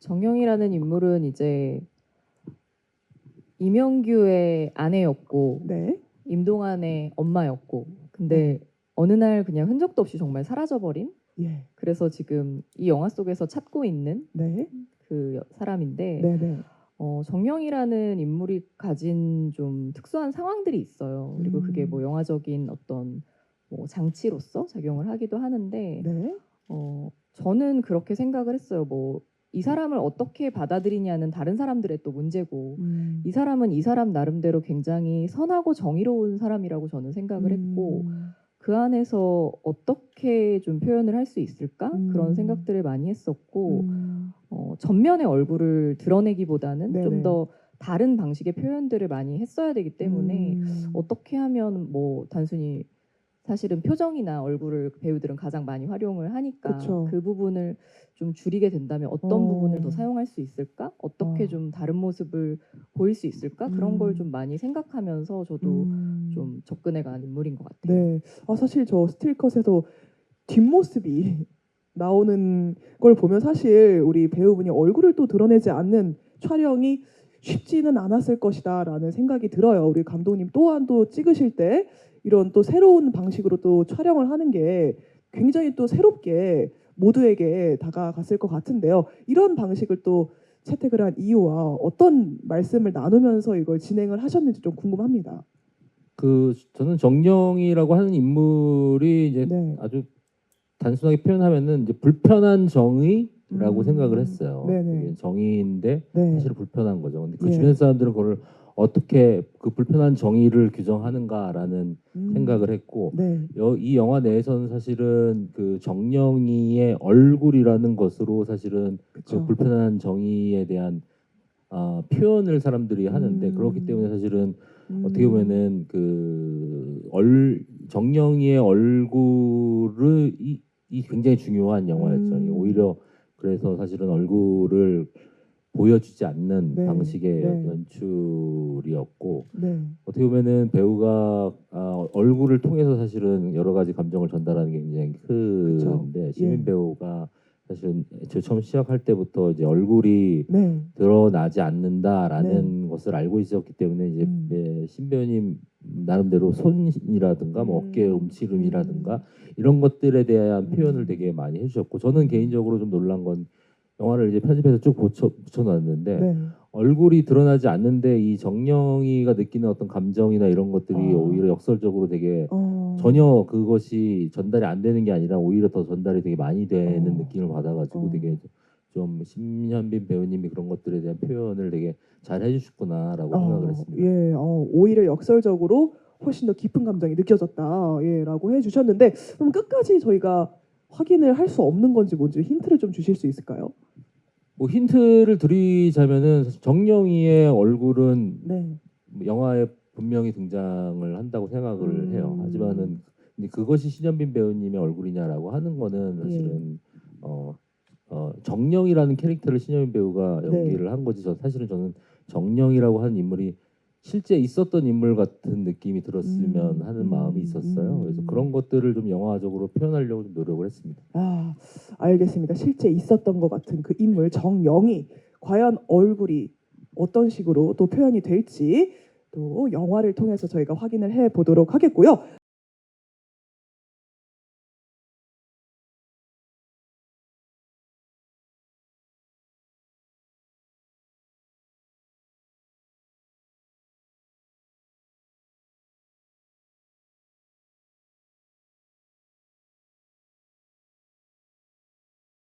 정영이라는 인물은 이제 이명규의 아내였고 네. 임동환의 엄마였고 근데 어느 날 그냥 흔적도 없이 정말 사라져버린 예. 그래서 지금 이 영화 속에서 찾고 있는 네. 그 여- 사람인데 네. 네. 어, 정영이라는 인물이 가진 좀 특수한 상황들이 있어요. 그리고 음. 그게 뭐 영화적인 어떤 뭐 장치로서 작용을 하기도 하는데 네. 어, 저는 그렇게 생각을 했어요. 뭐 이 사람을 어떻게 받아들이냐는 다른 사람들의 또 문제고 음. 이 사람은 이 사람 나름대로 굉장히 선하고 정의로운 사람이라고 저는 생각을 했고 음. 그 안에서 어떻게 좀 표현을 할 수 있을까 음. 그런 생각들을 많이 했었고 음. 어, 전면의 얼굴을 드러내기보다는. 좀 더 다른 방식의 표현들을 많이 했어야 되기 때문에 음. 어떻게 하면 뭐 단순히 사실은 표정이나 얼굴을 배우들은 가장 많이 활용을 하니까 그쵸. 그 부분을 좀 줄이게 된다면 어떤 어. 부분을 더 사용할 수 있을까? 어떻게 어. 좀 다른 모습을 보일 수 있을까? 그런 걸 음. 좀 많이 생각하면서 저도 음. 좀 접근해간 인물인 것 같아요. 네. 아 사실 저 스틸컷에서 뒷모습이 나오는 걸 보면 사실 우리 배우분이 얼굴을 또 드러내지 않는 촬영이 쉽지는 않았을 것이다라는 생각이 들어요. 우리 감독님 또한 또 찍으실 때 이런 또 새로운 방식으로 또 촬영을 하는 게 굉장히 또 새롭게 모두에게 다가갔을 것 같은데요. 이런 방식을 또 채택을 한 이유와 어떤 말씀을 나누면서 이걸 진행을 하셨는지 좀 궁금합니다. 그 저는 정령이라고 하는 인물이 이제 네. 아주 단순하게 표현하면은 이제 불편한 정의라고 음. 생각을 했어요. 네네. 정의인데 네. 사실 불편한 거죠. 근데 그 예. 주변 사람들은 그걸 어떻게 그 불편한 정의를 규정하는가라는 음. 생각을 했고 네. 여- 이 영화 내에서는 사실은 그 정령이의 얼굴이라는 것으로 사실은 그쵸. 그 불편한 정의에 대한 아, 표현을 사람들이 하는데 음. 그렇기 때문에 사실은 음. 어떻게 보면은 그 얼, 정령이의 얼굴이 이, 이 굉장히 중요한 영화였죠. 음. 오히려 그래서 사실은 얼굴을 보여주지 않는 네, 방식의 네. 연출이었고 네. 어떻게 보면은 배우가 아, 얼굴을 통해서 사실은 여러 가지 감정을 전달하는 게 굉장히 그쵸. 큰데 시민 예. 배우가 사실은 저 처음 시작할 때부터 이제 얼굴이 네. 드러나지 않는다라는 것을 알고 있었기 때문에 이제 음. 예, 신 배우님 나름대로 손이라든가 뭐 음. 어깨 움츠림이라든가 이런 것들에 대한 음. 표현을 되게 많이 해주셨고 저는 개인적으로 좀 놀란 건 영화를 이제 편집해서 쭉 붙여, 붙여놨는데 네. 얼굴이 드러나지 않는데 이 정령이가 느끼는 어떤 감정이나 이런 것들이 아. 오히려 역설적으로 되게 어. 전혀 그것이 전달이 안 되는 게 아니라 오히려 더 전달이 되게 많이 되는 어. 느낌을 받아가지고 어. 되게 좀 심현빈 배우님이 그런 것들에 대한 표현을 되게 잘 해주셨구나라고 어, 생각을 했습니다. 예. 어, 오히려 역설적으로 훨씬 더 깊은 감정이 느껴졌다. 예라고 해 주셨는데 그럼 끝까지 저희가 확인을 할 수 없는 건지 뭔지 힌트를 좀 주실 수 있을까요? 뭐 힌트를 드리자면은 사실 정령이의 얼굴은 네. 영화에 분명히 등장을 한다고 생각을 음. 해요. 하지만은 근데 그것이 신현빈 배우님의 얼굴이냐라고 하는 거는 예. 사실은 어, 어 정령이라는 캐릭터를 신현빈 배우가 네. 연기를 한 거지. 저 사실은 저는 정령이라고 하는 인물이 실제 있었던 인물 같은 느낌이 들었으면 음, 하는 음, 마음이 있었어요. 음. 그래서 그런 것들을 좀 영화적으로 표현하려고 좀 노력을 했습니다. 아, 알겠습니다. 실제 있었던 것 같은 그 인물 정영이 과연 얼굴이 어떤 식으로 또 표현이 될지 또 영화를 통해서 저희가 확인을 해 보도록 하겠고요.